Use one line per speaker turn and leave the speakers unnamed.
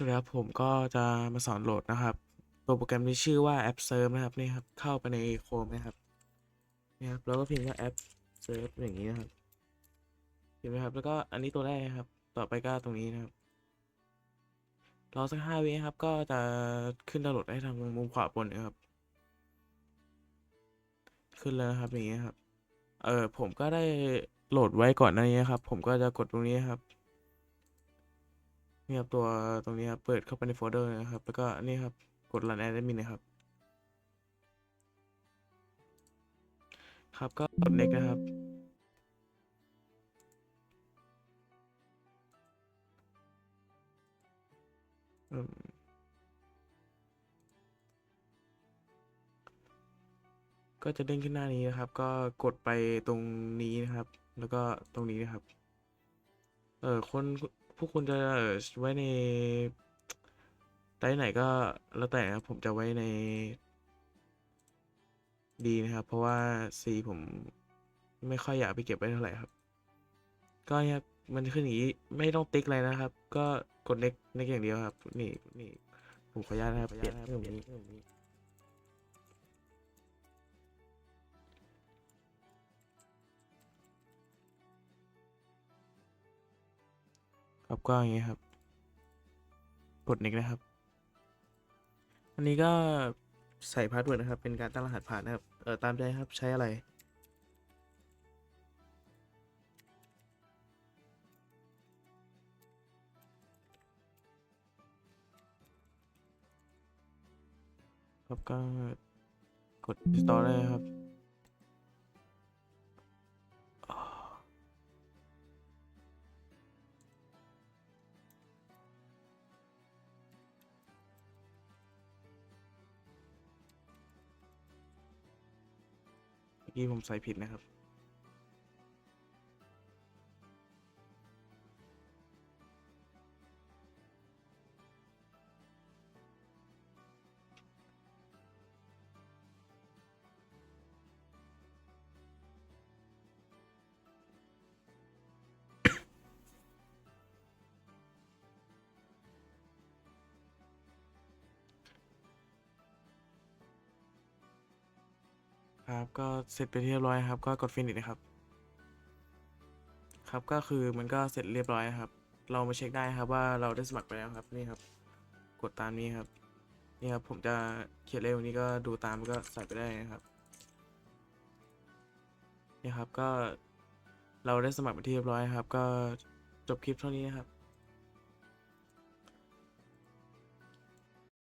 วัสดีครับผมก็จะมาสอนโหลดนะครับ ตัวโปรแกรมนี้ชื่อว่าแอปเซิร์ฟนะครับนี่ครับ เข้าไปในโคมนะครับนี่ครับแล้วก็พิมพ์ว่าแอปเซิร์ฟอย่างนี้นะครับเห็นไหมครับ แล้วก็อันนี้ตัวแรกนะครับ ต่อไปก็ตรงนี้นะครับรอสักห้าวิครับ ก็จะขึ้นดาวน์โหลดให้ทางมุมขวาบนนะครับ ขึ้นแล้วครับอย่างนี้ครับ เออผมก็ได้โหลดไว้ก่อนหน้านี้นครับ ผมก็จะกดตรงนี้ครับ นี่ครับตัวตรงนี้ครับ เปิดเข้าไปในโฟลเดอร์นะครับ แล้วก็นี่ครับ กด run admin นะครับ ครับก็กด next นะครับ ก็จะเด้งขึ้นหน้านี้นะครับ ก็กดไปตรงนี้นะครับ แล้วก็ตรงนี้นะครับ เออคน วกคุณจะไว้ในไดร์ไหนก็แล้วแต่นะครับผมจะไว้ในดีนะครับ เพราะว่า C ผมไม่ค่อยอยากไปเก็บไว้เท่าไหร่ครับ ก็เนี่ยครับมันขึ้นอย่างนี้ไม่ต้องติ๊กอะไรนะครับ ก็กดเน็กเน็กอย่างเดียวครับ นี่นี่ผมขออนุญาตนะครับเปลี่ยนเรื่องนี้ ครับก็อย่างนี้ครับกดน็กนะครับ อันนี้ก็ใส่พาสเวิร์ดนะครับ เป็นการตั้งรหัสผ่านนะครับ เออตามใจครับใช้อะไร ครับก็กด install ได้เลยครับ เมื่อกี้ผมใส่ผิดนะครับ ครับก็เสร็จไปเรียบร้อยครับ ก็กด finish นะครับ ครับก็คือมันก็เสร็จเรียบร้อยครับ เรามาเช็คได้ครับว่าเราได้สมัครไปแล้วครับนี่ครับ กดตามนี้ครับนี่ครับผมจะเขียนเร็วนี้ก็ดูตามก็ใส่ไปได้นะครับนี่ครับก็เราได้สมัครไปที่เรียบร้อยครับ ก็จบคลิปเท่านี้นะครับ